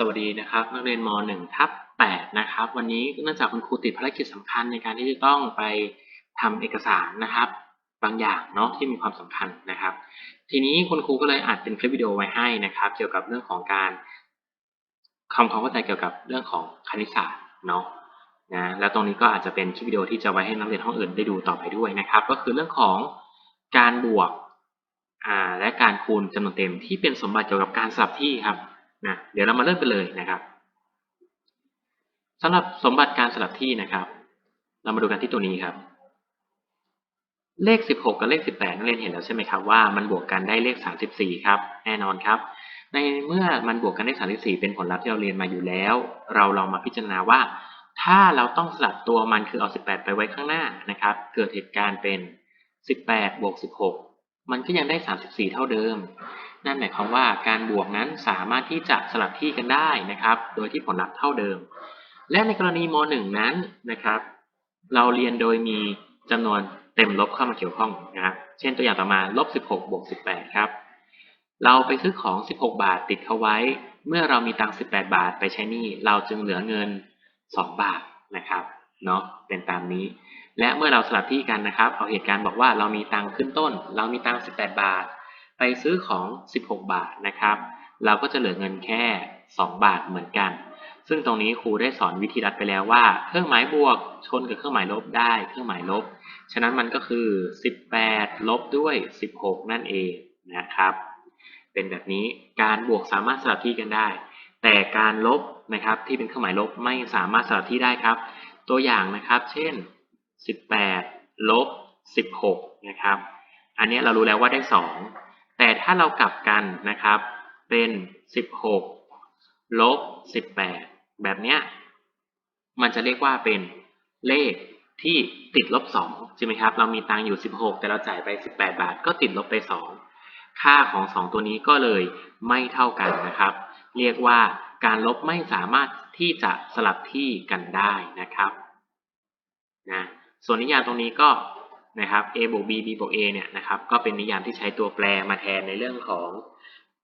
สวัสดีนะครับ นักเรียนม .1 ทับ8นะครับ วันนี้เนื่องจากคุณครูติดภารกิจสำคัญในการที่จะต้องไปทำเอกสารนะครับ บางอย่างเนาะที่มีความสำคัญนะครับ ทีนี้คุณครูก็เลยอัดเป็นคลิปวิดีโอไว้ให้นะครับ เกี่ยวกับเรื่องของการทำความเข้าใจเกี่ยวกับเรื่องของคณิตศาสตร์เนาะนะแล้วตรงนี้ก็อาจจะเป็นคลิปวิดีโอที่จะไว้ให้นักเรียนห้องอื่นได้ดูต่อไปด้วยนะครับ ก็คือเรื่องของการบวกอ่าและการคูณจำนวนเต็มที่เป็นสมบัติเกี่ยวกับการสลับที่ครับ นะเดี๋ยวเรามาเริ่มกันเลยนะครับสำหรับสมบัติการสลับที่นะครับ เรามาดูกันที่ตัวนี้ครับ เลข 16 กับเลข 18นักเรียนเห็นแล้วใช่ไหมครับว่ามันบวกกันได้เลข 34 ครับ แน่นอนครับ ในเมื่อมันบวกกันได้ 34 เป็นผลลัพธ์ที่เราเรียนมาอยู่แล้ว เราลองมาพิจารณาว่า ถ้าเราต้องสลับตัวมันคือเอา 18 ไปไว้ข้างหน้านะครับ เกิดเหตุการณ์เป็น 18บวก16 มันก็ยังได้ 34 เท่าเดิม นั่นหมายความว่าการบวกนั้นสามารถที่จะสลับที่กันได้นะครับ โดยที่ผลลัพธ์เท่าเดิม และในกรณีม .1 นั้นนะครับ เราเรียนโดยมีจำนวนเต็มลบเข้ามาเกี่ยวข้องนะครับ เช่นตัวอย่างต่อมาลบ 16บวก18 ครับ เราไปซื้อของ 16 บาทติดเขาไว้ เมื่อเรามีตังค์18 บาทไปใช้หนี้เราจึงเหลือเงิน 2 บาทนะครับเนาะเป็นตามนี้ และเมื่อเราสลับที่กันนะครับ เอาเหตุการณ์บอกว่าเรามีตังค์ขึ้นต้น เรามีตังค์18 บาท ไปซื้อของ 16 บาทนะครับ เราก็จะเหลือเงินแค่ 2 บาทเหมือนกัน ซึ่งตรงนี้ครูได้สอนวิธีรัดไปแล้วว่า เครื่องหมายบวกชนกับเครื่องหมายลบได้เครื่องหมายลบ ฉะนั้นมันก็คือ 18 ลบด้วย 16 นั่นเองนะครับ เป็นแบบนี้การบวกสามารถสลับที่กันได้ แต่การลบนะครับที่เป็นเครื่องหมายลบไม่สามารถสลับที่ได้ครับ ตัวอย่างนะครับ เช่น 18 ลบ 16 นะครับ อันนี้เรารู้แล้วว่าได้ 2 ถ้าเรากลับกันนะครับ เป็น 16 ลบ 18 แบบเนี้ยมันจะเรียกว่าเป็นเลขที่ติดลบ2ใช่ไหมครับ เรามีตังค์อยู่ 16 แต่เราจ่ายไป 18 บาท ก็ติดลบไป 2 ค่าของ 2 ตัวนี้ก็เลยไม่เท่ากันนะครับ เรียกว่าการลบไม่สามารถที่จะสลับที่กันได้นะครับนะส่วนนิยามตรงนี้ก็ นะครับ a บวก b b บวก a เนี่ยนะครับก็เป็นนิยามที่ใช้ตัวแปรมาแทนในเรื่องของ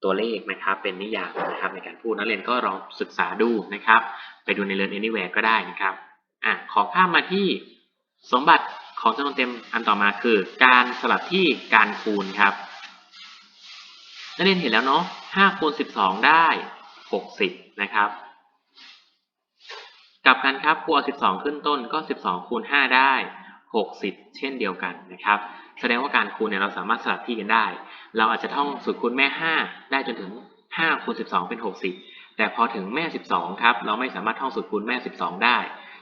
ตัวเลขนะครับ เป็นนิยามนะครับในการพูดนักเรียนก็ลองศึกษาดูนะครับ ไปดูใน Learn Anywhere ก็ได้นะครับอะขอข้ามมาที่สมบัติของจำนวนเต็มอันต่อมาคือ การสลับที่การคูณครับนักเรียนเห็นแล้วเนาะ5คูณ12 ได้ 60 นะครับกลับกันครับครูเอา12 ขึ้นต้นก็ 12คูณ5ได้ 60 เช่นเดียวกันนะครับ แสดงว่าการคูณเนี่ยเราสามารถสลับที่กันได้ เราอาจจะท่องสูตรคูณแม่ 5 ได้จนถึง5คูณ12 เป็น 60 แต่พอถึงแม่ 12 ครับ เราไม่สามารถท่องสูตรคูณแม่ 12 ได้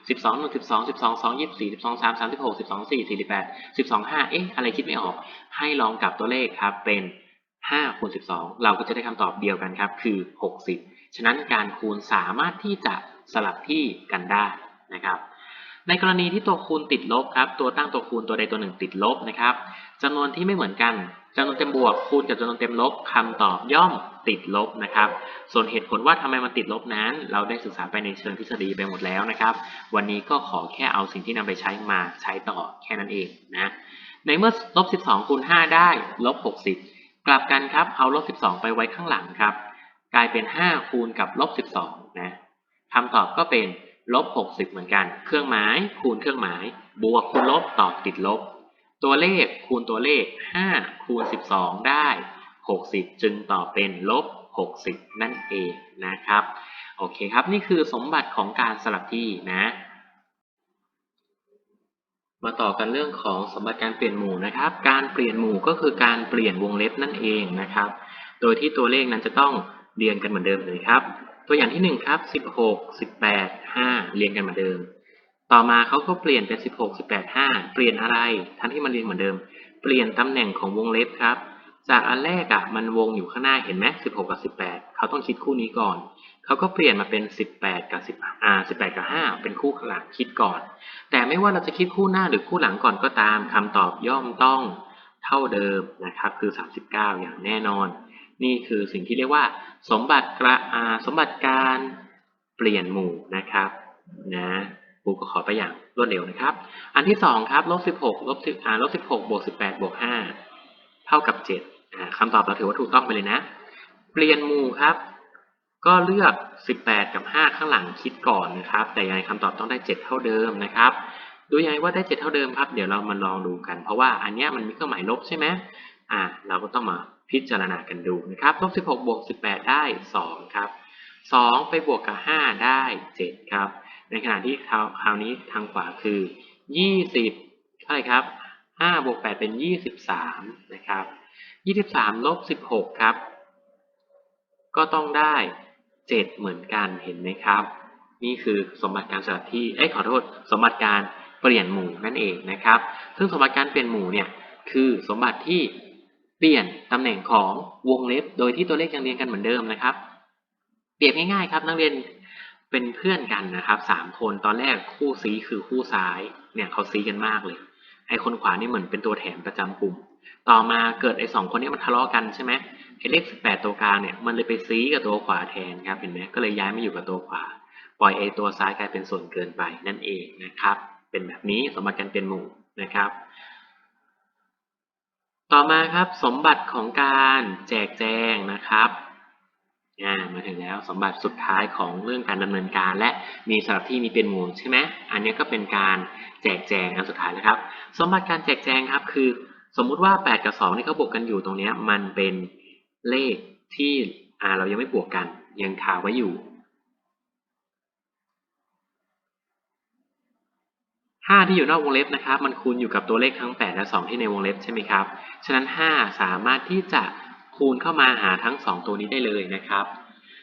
12 1 12 12 2 24 12 3 36 12 4 48 12 5 เอ๊ะ อะไรคิดไม่ออก ให้ลองกลับตัวเลขครับเป็น5คูณ12 เราก็จะได้คำตอบเดียวกันครับ คือ 60 ฉะนั้นการคูณสามารถที่จะสลับที่กันได้นะครับ ในกรณีที่ตัวคูณติดลบครับ ตัวตั้งตัวคูณตัวใดตัวหนึ่งติดลบนะครับจำนวนที่ไม่เหมือนกันจำนวนเต็มบวกคูณกับจำนวนเต็มลบคำตอบย่อมติดลบนะครับ ส่วนเหตุผลว่าทำไมมันติดลบนั้น เราได้ศึกษาไปในเชิงทฤษฎีไปหมดแล้วนะครับ วันนี้ก็ขอแค่เอาสิ่งที่นำไปใช้มาใช้ต่อแค่นั้นเองนะในเมื่อลบ 12คูณ5ได้ลบ 60 กลับกันครับเอาลบ 12 ไปไว้ข้างหลังครับ กลายเป็น 5 คูณกับลบ 12นะคำตอบก็เป็น ลบ 60 เหมือนกัน เครื่องหมาย คูณเครื่องหมาย บวกคูณลบตอบติดลบ ตัวเลขคูณตัวเลข 5 คูณ 12 ได้ 60 จึงตอบเป็นลบ 60 นั่นเองนะครับ โอเคครับ นี่คือสมบัติของการสลับที่นะ มาต่อกันเรื่องของสมบัติการเปลี่ยนหมู่นะครับ การเปลี่ยนหมู่ก็คือการเปลี่ยนวงเล็บนั่นเองนะครับ โดยที่ตัวเลขนั้นจะต้องเรียงกันเหมือนเดิมเลยครับ ตัวอย่างที่1ครับ16 18 5 เรียงกันเหมือนเดิม ต่อมาเขาก็เปลี่ยนเป็น 16 18 5 เปลี่ยนอะไรทั้งที่มันเรียงเหมือนเดิม เปลี่ยนตำแหน่งของวงเล็บครับ จากอันแรกอะ่ะมันวงอยู่ข้างหน้าเห็นไหม16 กับ 18 เขาต้องคิดคู่นี้ก่อน เขาก็เปลี่ยนมาเป็น 18 กับ10อ่า18 กับ 5 เป็นคู่ข้างหลังคิดก่อน แต่ไม่ว่าเราจะคิดคู่หน้าหรือคู่หลังก่อนก็ตามคำตอบย่อมต้องเท่าเดิมนะครับ คือ 39 อย่างแน่นอน นี่คือสิ่งที่เรียกว่า สมบัติกระอาสมบัติการเปลี่ยนหมู่นะครับนะครูก็ขอไปอย่างรวดเร็วนะครับ อันที่สองครับลบ16ลบ10อ่าลบ16บหกบวก18บแปดบวก5เท่ากับ7อ่าคำตอบเราถือว่าถูกต้องไปเลยนะ เปลี่ยนหมู่ครับ ก็เลือก18กับ5ข้างหลังคิดก่อนนะครับ แต่ยังไงคำตอบต้องได้7เท่าเดิมนะครับดูยังไงว่าได้7เท่าเดิมครับ เดี๋ยวเรามาลองดูกัน เพราะว่าอันเนี้ยมันมีเครื่องหมายลบใช่ไหมอ่า เราก็ต้องมา พิจารณากันดูนะครับลบ16บวก18 ได้ 2 ครับ 2 ไปบวกกับ 5 ได้ 7 ครับ ในขณะที่คราวนี้ทางขวาคือ 20 เท่าไหร่ครับ 5 บวก 8 เป็น 23 นะครับ 23 ลบ 16 ครับ ก็ต้องได้ 7 เหมือนกันเห็นไหมครับ นี่คือสมบัติการสลับที่เอ้ขอโทษ สมบัติการเปลี่ยนหมู่นั่นเองนะครับ ซึ่งสมบัติการเปลี่ยนหมู่เนี่ยคือสมบัติที่ เปลี่ยนตำแหน่งของวงเล็บ โดยที่ตัวเลขยังเรียงกันเหมือนเดิมนะครับ เปรียบง่ายๆ ครับนักเรียนเป็นเพื่อนกันนะครับสามคนตอนแรกคู่ซีคือคู่ซ้ายเนี่ยเขาซีกันมากเลยไอคนขวานี่เหมือนเป็นตัวแถมประจำกลุ่ม ต่อมาเกิดไอ้สองคนนี้มันทะเลาะกันใช่ไหมไอเลขสิบแปดตัวกลางเนี่ยมันเลยไปซีกับตัวขวาแทนครับเห็นไหมก็เลยย้ายมาอยู่กับตัวขวา ปล่อยไอตัวซ้ายกลายเป็นส่วนเกินไปนั่นเองนะครับ เป็นแบบนี้สมบัติการเป็นหมู่นะครับ ต่อมาครับสมบัติของการแจกแจงนะครับมาถึงแล้วสมบัติสุดท้ายของเรื่องการดำเนินการ และมีสลับที่มีเป็นหมู่ใช่ไหมอันนี้ก็เป็นการแจกแจงอันสุดท้ายนะครับ สมบัติการแจกแจงครับคือ สมมุติว่า 8 กับ 2 ที่เขาบวกกันอยู่ตรงนี้มันเป็นเลขที่เรายังไม่บวกกันยังคาไว้อยู่ 5 ที่อยู่นอกวงเล็บนะครับ มันคูณอยู่กับตัวเลขทั้ง 8 และ 2 ที่ในวงเล็บใช่ไหมครับ ฉะนั้น 5 สามารถที่จะคูณเข้ามาหาทั้ง 2 ตัวนี้ได้เลยนะครับ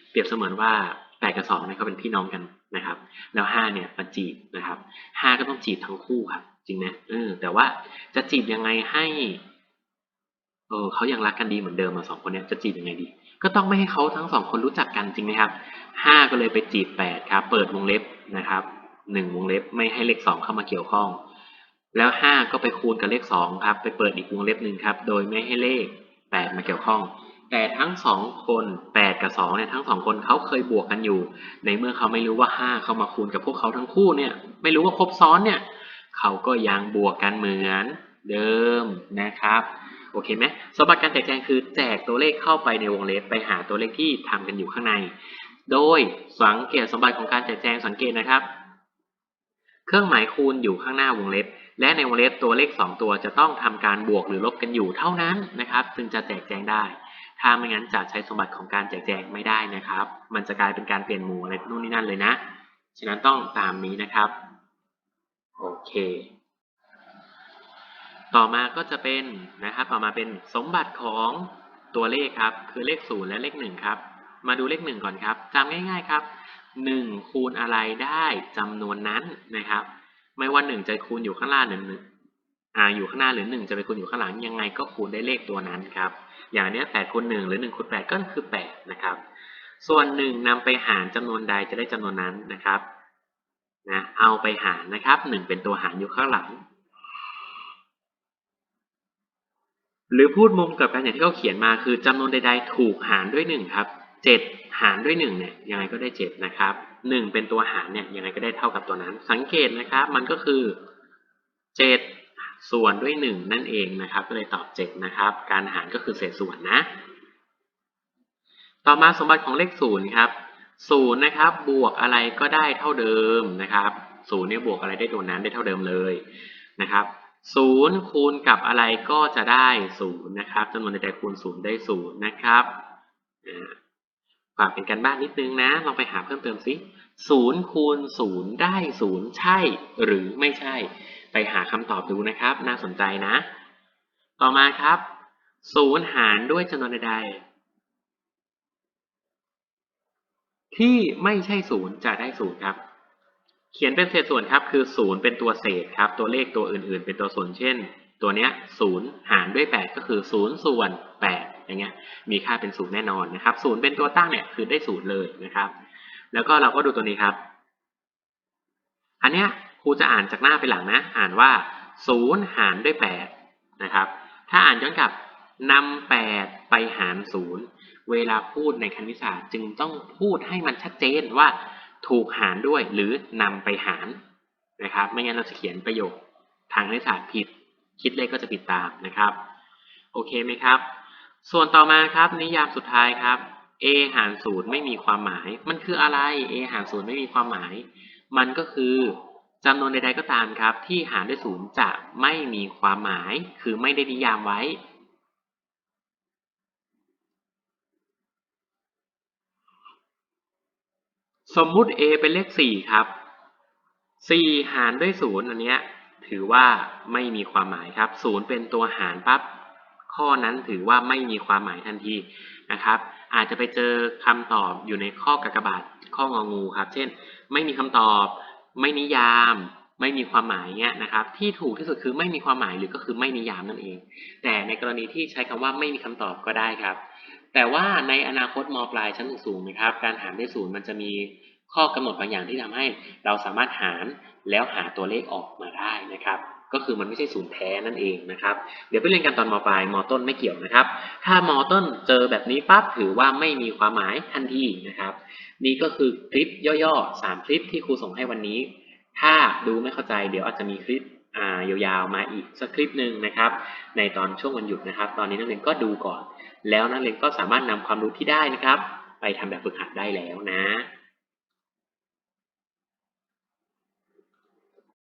เปรียบเสมือนว่า 8 กับ2เนี่ยเขาเป็นพี่น้องกันนะครับ แล้ว 5 เนี่ยมาจีบนะครับ 5 ก็ต้องจีบทั้งคู่ครับ จริงไหมเออแต่ว่าจะจีบยังไงให้เออเขายังรักกันดีเหมือนเดิมมาสองคนเนี้ยจะจีบยังไงดี ก็ต้องไม่ให้เขาทั้งสองคนรู้จักกันจริงไหมครับห้าก็เลยไปจีบแปดครับ เปิดวงเล็บนะครับ หนึ่งวงเล็บไม่ให้เลขสองเข้ามาเกี่ยวข้อง แล้วห้าก็ไปคูณกับเลขสองครับ ไปเปิดอีกวงเล็บหนึ่งครับ โดยไม่ให้เลขแปดมาเกี่ยวข้อง แต่ทั้งสองคนแปดกับสองเนี่ยทั้งสองคนเขาเคยบวกกันอยู่ ในเมื่อเขาไม่รู้ว่าห้าเข้ามาคูณกับพวกเขาทั้งคู่เนี่ย ไม่รู้ว่าครบซ้อนเนี่ยเขาก็ยังบวกกันเหมือนเดิมนะครับโอเคไหมสมบัติการแจกแจงคือแจกตัวเลขเข้าไปในวงเล็บไปหาตัวเลขที่ทำกันอยู่ข้างใน โดยสังเกตสมบัติของการแจกแจงสังเกตนะครับ เครื่องหมายคูณอยู่ข้างหน้าวงเล็บ และในวงเล็บตัวเลข 2 ตัวจะต้องทำการบวกหรือลบกันอยู่เท่านั้นนะครับจึงจะแจกแจงได้ ถ้าไม่งั้นจะใช้สมบัติของการแจกแจงไม่ได้นะครับ มันจะกลายเป็นการเปลี่ยนหมู่อะไรนู่นนี่นั่นเลยนะ ฉะนั้นต้องตามนี้นะครับโอเค ต่อมาก็จะเป็นนะครับต่อมาเป็นสมบัติของตัวเลขครับ คือเลขศูนย์และเลขหนึ่งครับ มาดูเลขหนึ่งก่อนครับจำง่าย ๆ ครับ หนึ่งคูณอะไรได้จำนวนนั้นนะครับ ไม่ว่าหนึ่งจะคูณอยู่ข้างล่างหรือหนึ่งอ่าอยู่ข้างหน้าหรือหนึ่งจะไปคูณอยู่ข้างหลังยังไงก็คูณได้เลขตัวนั้นครับ อย่างนี้ยแปดคูณหนึ่งหรือหนึ่งคูณแปดก็คือแปดนะครับ ส่วนหนึ่งนำไปหารจำนวนใดจะได้จำนวนนั้นนะครับนะเอาไปหารนะครับหนึ่งเป็นตัวหารอยู่ข้างหลังหรือพูดมุมกับกันอย่างที่เขาเขียนมาคือจำนวนใด ๆ ถูกหารด้วยหนึ่งครับ เจ็ดหารด้วยหนึ่งเนี่ยยังไงก็ได้เจ็ดนะครับหนึ่งเป็นตัวหารเนี่ยยังไงก็ได้เท่ากับตัวนั้น สังเกตนะครับมันก็คือเจ็ดส่วนด้วยหนึ่งนั่นเองนะครับ ก็เลยตอบเจ็ดนะครับ การหารก็คือเศษส่วนนะ ต่อมาสมบัติของเลขศูนย์ครับศูนย์นะครับบวกอะไรก็ได้เท่าเดิมนะครับศูนย์เนี่ยบวกอะไรได้ตัวนั้นได้เท่าเดิมเลยนะครับศูนย์คูณกับอะไรก็จะได้ศูนย์นะครับจำนวนใดๆคูณศูนย์ได้ศูนย์นะครับ ฝากเป็นการบ้านนิดนึงนะ ลองไปหาเพิ่มเติมสิศูนย์คูณศูนย์ได้ศูนย์ใช่ หรือไม่ใช่ ไปหาคำตอบดูนะครับ น่าสนใจนะ ต่อมาครับศูนย์หารด้วยจำนวนใดๆที่ไม่ใช่ศูนย์จะได้ศูนย์ครับ เขียนเป็นเศษส่วนครับ คือศูนย์เป็นตัวเศษครับ ตัวเลขตัวอื่น ๆ เป็นตัวส่วนเช่น ตัวเนี้ยศูนย์หารด้วยแปดก็คือศูนย์ส่วนแปด อย่างเงี้ยมีค่าเป็นศูนย์แน่นอนนะครับศูนย์เป็นตัวตั้งเนี่ยคือได้ศูนย์เลยนะครับ แล้วก็เราก็ดูตัวนี้ครับ อันเนี้ยครูจะอ่านจากหน้าไปหลังนะ อ่านว่าศูนย์หารด้วยแปดนะครับ ถ้าอ่านย้อนกลับนำแปดไปหารศูนย์เวลาพูดในคณิตศาสตร์จึงต้องพูดให้มันชัดเจนว่าถูกหารด้วยหรือนำไปหารนะครับ ไม่งั้นเราจะเขียนประโยคทางคณิตศาสตร์ผิด คิดเลขก็จะผิดตามนะครับ โอเคไหมครับ ส่วนต่อมาครับ นิยามสุดท้ายครับ a หารศูนย์ไม่มีความหมาย มันคืออะไร a หารศูนย์ไม่มีความหมาย มันก็คือจำนวนใดๆก็ตามครับ ที่หารด้วยศูนย์จะไม่มีความหมาย คือไม่ได้นิยามไว้ สมมุติ a เป็นเลขสี่ครับสี่หารด้วยศูนย์อันเนี้ยถือว่าไม่มีความหมายครับศูนย์เป็นตัวหารปั๊บ ข้อนั้นถือว่าไม่มีความหมายทันทีนะครับ อาจจะไปเจอคำตอบอยู่ในข้อกากบาทข้ององูครับ เช่น ไม่มีคำตอบ ไม่นิยาม ไม่มีความหมายเนี้ยนะครับ ที่ถูกที่สุดคือไม่มีความหมายหรือก็คือไม่นิยามนั่นเอง แต่ในกรณีที่ใช้คำว่าไม่มีคำตอบก็ได้ครับ แต่ว่าในอนาคตมปลายชั้นสูงๆนะครับ การหารด้วยศูนย์มันจะมีข้อกำหนดบางอย่างที่ทำให้เราสามารถหารแล้วหาตัวเลขออกมาได้นะครับ ก็คือมันไม่ใช่ศูนย์แท้นั่นเองนะครับ เดี๋ยวไปเรียนกันตอนมปลายมต้นไม่เกี่ยวนะครับ ถ้ามต้นเจอแบบนี้ปั๊บถือว่าไม่มีความหมายทันทีนะครับ นี่ก็คือคลิปย่อๆสามคลิปที่ครูส่งให้วันนี้ ถ้าดูไม่เข้าใจเดี๋ยวอาจจะมีคลิปยาวๆมาอีกสักคลิปหนึ่งนะครับ ในตอนช่วงวันหยุดนะครับ ตอนนี้นักเรียนก็ดูก่อน แล้วนักเรียนก็สามารถนำความรู้ที่ได้นะครับ ไปทำแบบฝึกหัดได้แล้วนะ